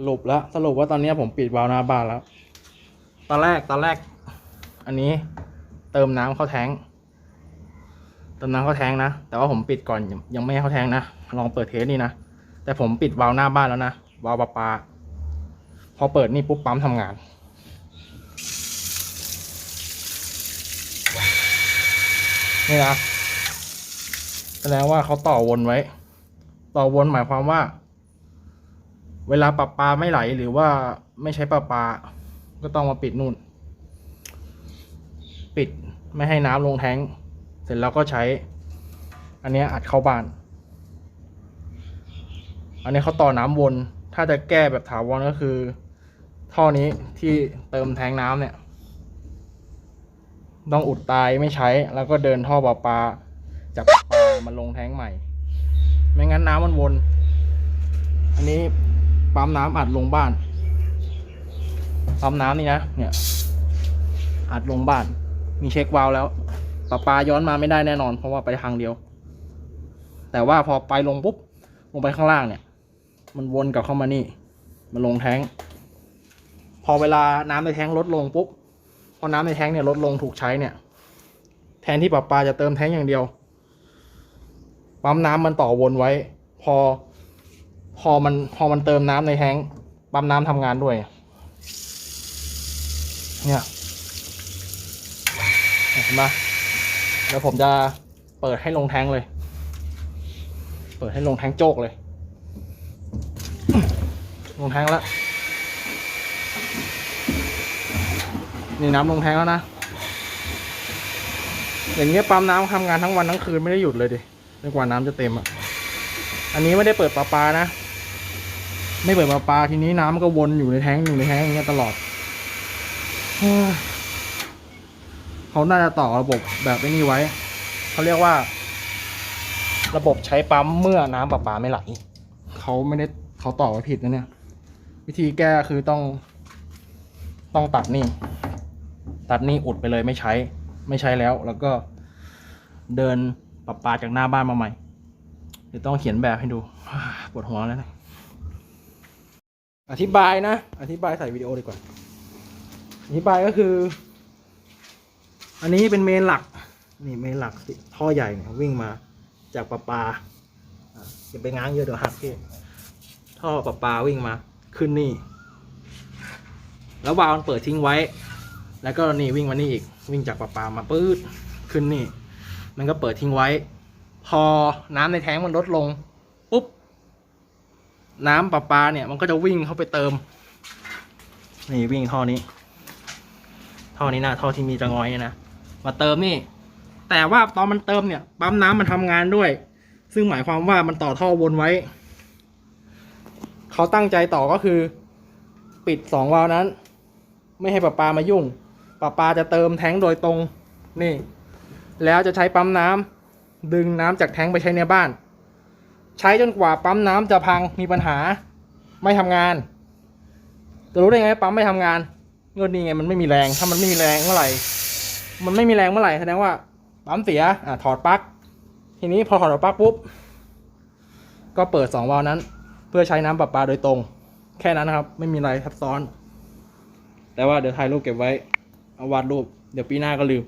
สรุปแล้วสรุปว่าตอนนี้ผมปิดวาล์วหน้าบ้านแล้ว ตอนแรกตอนแรก อันนี้ เติมน้ำเข้าแทงค์เติมน้ำเข้าแทงค์นะแต่ว่าผมปิดก่อนยังยังไม่ให้เข้าแทงค์นะลองเปิดเทสนี่นะแต่ผมปิดวาล์วหน้าบ้านแล้วนะวาล์วประปาพอเปิดนี่ปุ๊บปั๊มทำงานนี่นะแสดงว่าเขาต่อวนไว้ ต่อวนหมายความว่า เวลาปรับปลาไม่ไหลหรือว่าไม่ใช้ปรับปลาก็ต้องมาปิดนู่น ปิดไม่ให้น้ำลงแทงเสร็จแล้วก็ใช้ อันนี้อัดเข้าบ้าน อันนี้เขาต่อน้ำวน ถ้าจะแก้แบบถาวรก็คือ ท่อนี้ที่เติมแทงน้ำเนี่ย ต้องอุดตายไม่ใช้ แล้วก็เดินท่อปลาปลาจากปลามาลงแทงใหม่ ไม่งั้นน้ำมันวน ปั๊มน้ำอัดลงบ้าน ปั๊มน้ำนี่นะ เนี่ย อัดลงบ้าน มีเช็ควาล์วแล้วปลาปลาย้อนมาไม่ได้แน่นอน เพราะว่าไปทางเดียว แต่ว่าพอไปลงปุ๊บ ลงไปข้างล่างเนี่ย มันวนกลับเข้ามานี่ มันลงแท้ง พอเวลาน้ำในแท้งลดลงปุ๊บ พอน้ำในแท้งเนี่ยลดลงถูกใช้เนี่ย แทนที่ปลาปลาจะเติมแท้งอย่างเดียว ปั๊มน้ำมันต่อวนไว้ พอ พอมันพอมันเติมน้ำในแท้งปั๊มน้ำทำงานด้วย เนี่ยเห็นปะแล้วผมจะเปิดให้ลงแท้งเลย เปิดให้ลงแท้งโจกเลย ลงแท้งแล้ว นี่น้ำลงแท้งแล้วนะ อย่างเงี้ยปั๊มน้ำทำงานทั้งวันทั้งคืนไม่ได้หยุดเลยดิจนกว่าน้ำจะเต็มอะ อันนี้ไม่ได้เปิดปลาปลานะ ไม่เปิดปลาปลาทีนี้น้ำก็วนอยู่ในแท้งอยู่ในแท้งอย่างเงี้ยตลอดเขาน่าจะต่อระบบแบบไอ้นี้ไว้ เขาเรียกว่า ระบบใช้ปั๊มเมื่อน้ำประปาไม่ไหลเขาไม่ได้เขาต่อไว้ผิดนะเนี่ย วิธีแก้คือต้อง ต้องตัดนี่ ตัดนี่อุดไปเลยไม่ใช้ ไม่ใช้แล้ว แล้วก็เดินปรับปลาจากหน้าบ้านมาใหม่เดี๋ยวต้องเขียนแบบให้ดูปวดหัวแล้วนะ อธิบายนะ อธิบายใส่วิดีโอดีกว่า อธิบายก็คือ อันนี้เป็นเมนหลัก นี่เมนหลักท่อใหญ่เนี่ยวิ่งมาจากประปาอย่าไปง้างเยอะเดี๋ยวหักพี่ท่อประปาวิ่งมา ขึ้นนี่ แล้ววาล์วมันเปิดทิ้งไว้ แล้วก็นี่วิ่งมานี่อีก วิ่งจากประปามาปื๊ดขึ้นนี่ มันก็เปิดทิ้งไว้ พอน้ำในแท้งมันลดลง น้ำประปาเนี่ยมันก็จะวิ่งเข้าไปเติม นี่วิ่งท่อนี้ ท่อนี้นะท่อที่มีจะงอยเนี่ยนะมาเติมนี่ แต่ว่าตอนมันเติมเนี่ยปั๊มน้ำมันทำงานด้วย ซึ่งหมายความว่ามันต่อท่อวนไว้ เขาตั้งใจต่อก็คือ ปิดสองวาล์วนั้น ไม่ให้ประปามายุ่งประปาจะเติมแท้งโดยตรงนี่ แล้วจะใช้ปั๊มน้ำดึงน้ำจากแท้งไปใช้ในบ้าน ใช้จนกว่าปั๊มน้ำจะพังมีปัญหาไม่ทำงานจะรู้ได้ไงปั๊มไม่ทำงานเงินนี่ไงมันไม่มีแรงถ้ามันไม่มีแรงเมื่อไหร่ มันไม่มีแรงเมื่อไหร่แสดงว่าปั๊มเสียอะถอดปลั๊กทีนี้พอถอดปลั๊กปุ๊บก็เปิดสองวาล์วนั้น เพื่อใช้น้ำประปาโดยตรง แค่นั้นนะครับ ไม่มีอะไรซับซ้อน แต่ว่าเดี๋ยวถ่ายรูปเก็บไว้เอาวาดรูปเดี๋ยวปีหน้าก็ลืม